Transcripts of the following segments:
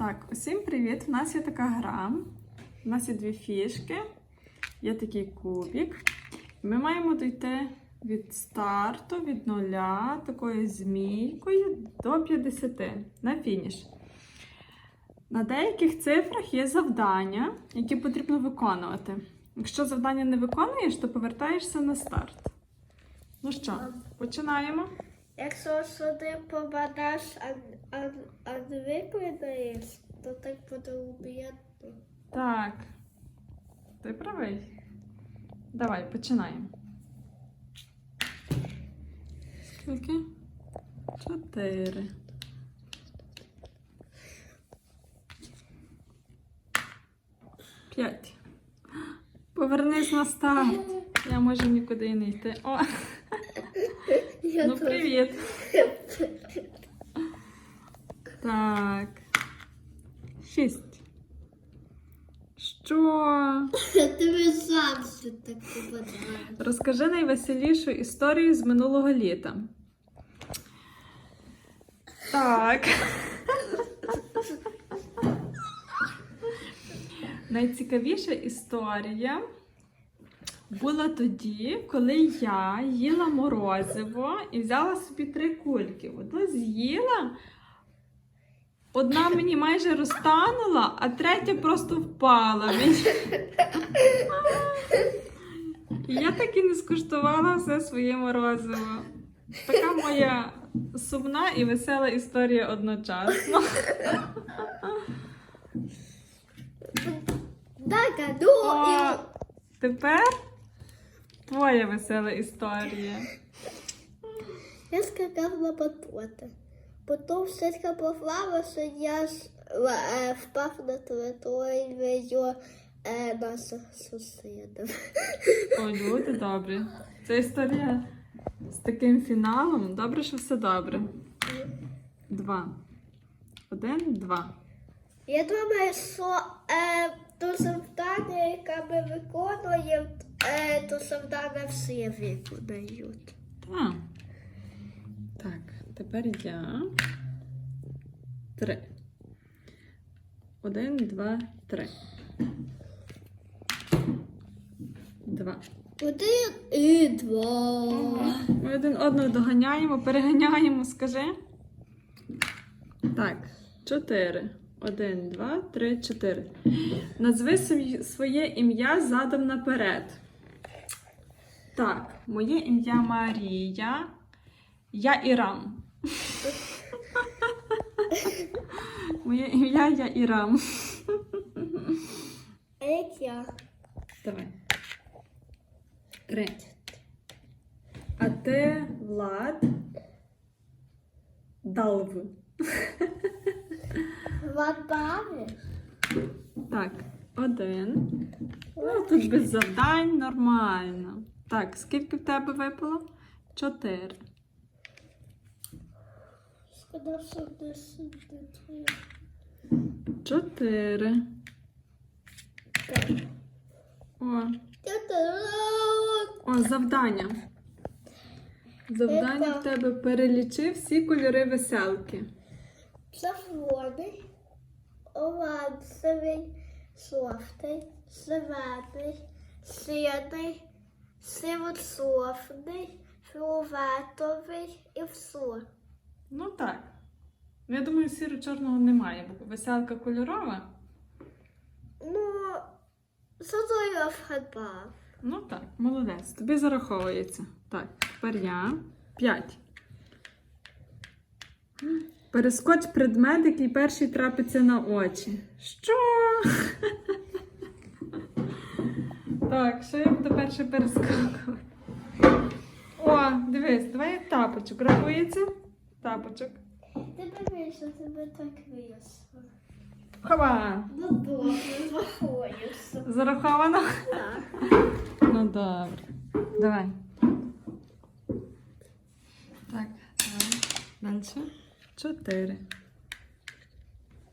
Так, усім привіт! У нас є така гра. У нас є дві фішки, є такий кубик. Ми маємо дійти від старту, від нуля, такою змійкою до 50 на фініш. На деяких цифрах є завдання, які потрібно виконувати. Якщо завдання не виконуєш, то повертаєшся на старт. Ну що, починаємо? Якщо сюди попадеш, а, а, не викладаєш, то так буде. Так. Ти правий. Давай, починаємо. Скільки? Чотири. П'ять. Повернись на старт. Я можу нікуди і не йти. О, Я ну теж. привіт. Так. Шість. Що? Ти завжди так попадаєш. Розкажи найвеселішу історію з минулого літа. Так. Найцікавіша історія була тоді, коли я їла морозиво і взяла собі три кульки. Одну з'їла, одна мені майже розтанула, а третя просто впала. Я так і не скуштувала все своє морозиво. Така моя сумна і весела історія одночасно. А тепер твоя весела історія. я скакав на батоти. Потім все поплавився, я е, впав на територію е, наших сусідів. О, люди добрі. Це історія з таким фіналом. Добре, що все добре. Два. Один, два. Я думаю, що е, то завдання, яке ми виконуємо, е, то завдання всі виконають. Так. Тепер я. Три. Один, два, три. Два. Один і два. Ми один одного доганяємо, переганяємо, скажи. Так, чотири. Один, два, три, чотири. Назви своє ім'я задом наперед. Так, моє ім'я Марія. Я Ірам. Моє ім'я я Ірам. А як я? Давай. Три. А ти Влад Далв. Ватбави? Так, один. Ну, тут без завдань нормально. Так, скільки в тебе випало? Чотири. Чотири. О, о, завдання. Завдання в тебе перелічи всі кольори веселки. Червоний, оранжевий, жовтий, зелений, сірий, сиво-жовтий, фіолетовий і все. Ну так. Ну, Я думаю, сіро-чорного немає, бо веселка кольорова. Ну, зато вгадав. Ну так, молодець. Тобі зараховується. Так, тепер я. П'ять. Перескоч предмет, який перший трапиться на очі. Що? Так, що я буду перше перескакувати? О, дивись, давай тапочок. Рахується? Тапочок. Ти дивись, що тебе так вийшло. Хова! Ну добре, рахуєшся. Зараховано? Так. Ну добре. Давай. Так. Далі. Чотири.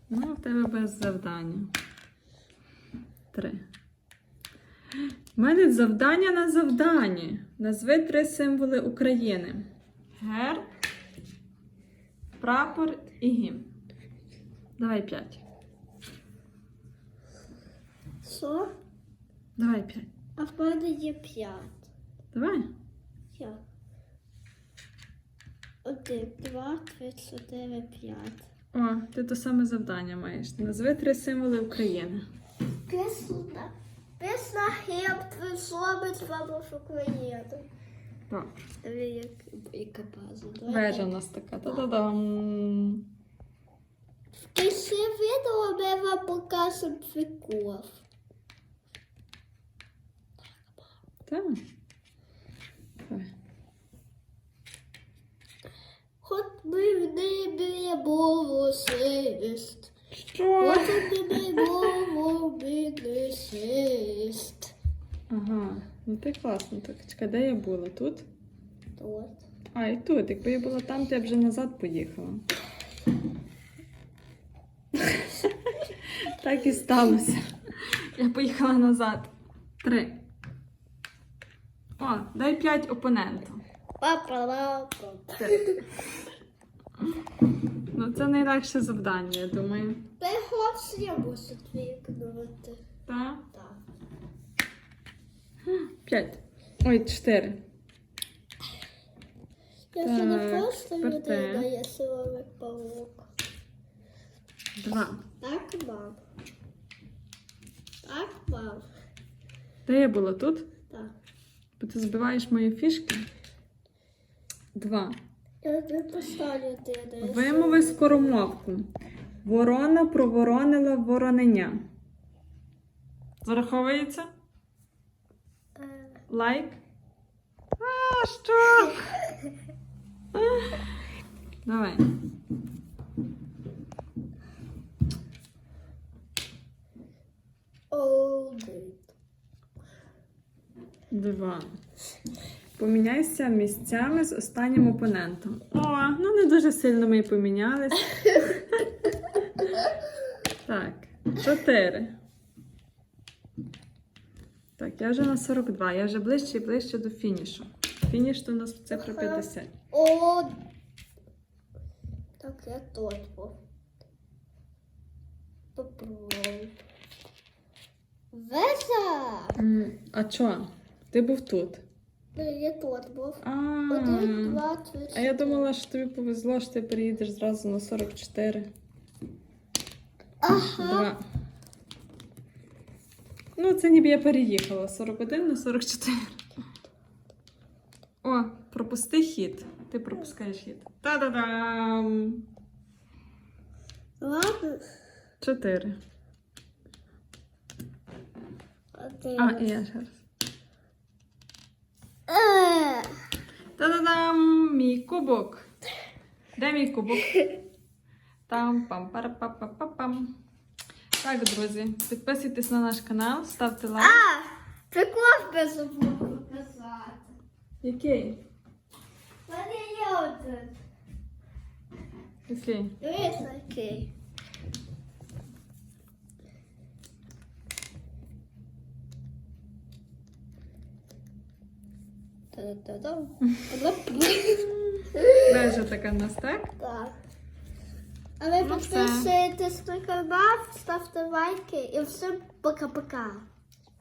Ну, в тебе без завдання. Три. У мене завдання на завданні. Назви три символи України: герб, прапор і гімн. Давай п'ять. Що? Давай п'ять. А в мене є п'ять. Давай. П'ять. Один, два, три, чотири, п'ять. О, ти то саме завдання маєш. Назви три символи України. Пісня. Пісня гімн присобить вам в Україну. Добре. Як, яка база. Вежа у нас така. Та-да-дам. В кінці відео ми вам покажемо прикол. Так. Хоч ми в небі було свист. Що? Хоч в небі було Ну ти класно так. Чекай, де я була? Тут? От. А, і тут. Якби я була там, то я б вже назад поїхала. так і сталося. Я поїхала назад. Три. О, дай п'ять опоненту. Ну, це найлегше завдання, я думаю. Ти хочеш я мушу твікнути. Так? Так. П'ять. Ой, чотири. Я ще не Так, просто тепер людина, я силовик паук. Два. Так, мам. Так, мам. Де я була тут? Так. Бо ти збиваєш мої фішки. Два. Я не поставлю ти. я Вимови скоромовку. Ворона проворонила вороненя. Зараховується? Лайк. А, що? Давай. Два. Поміняйся місцями з останнім опонентом. О, ну не дуже сильно ми й помінялись. Так, чотири. Я вже на 42. Я вже ближче і ближче до фінішу. Фініш то у нас цифра 50. О. Так, я тут був. Попробуй. Веса! М, А чо? Ти був тут. Ну, я тут був. А, Один, два, три, а я чотири. думала, що тобі повезло, що ти переїдеш зразу на 44. Ага. Два. Ну, це ніби я переїхала. 41 на 44. О, пропусти хід. Ти пропускаєш хід. Та-да-дам! Ладно. 4. Один. А, і я ще раз. Е. Та-да-дам! Мій кубок. Де мій кубок? Там пам пара па па па пам Так, друзі, підписуйтесь на наш канал, ставте лайк. А, прикол би забув показати. Який? Мене є один. Який? Дивись, який. Та-да-да-дам. Вежа така в нас, так? Так. А ви Ну, все. на канал, ставте лайки і всім пока-пока.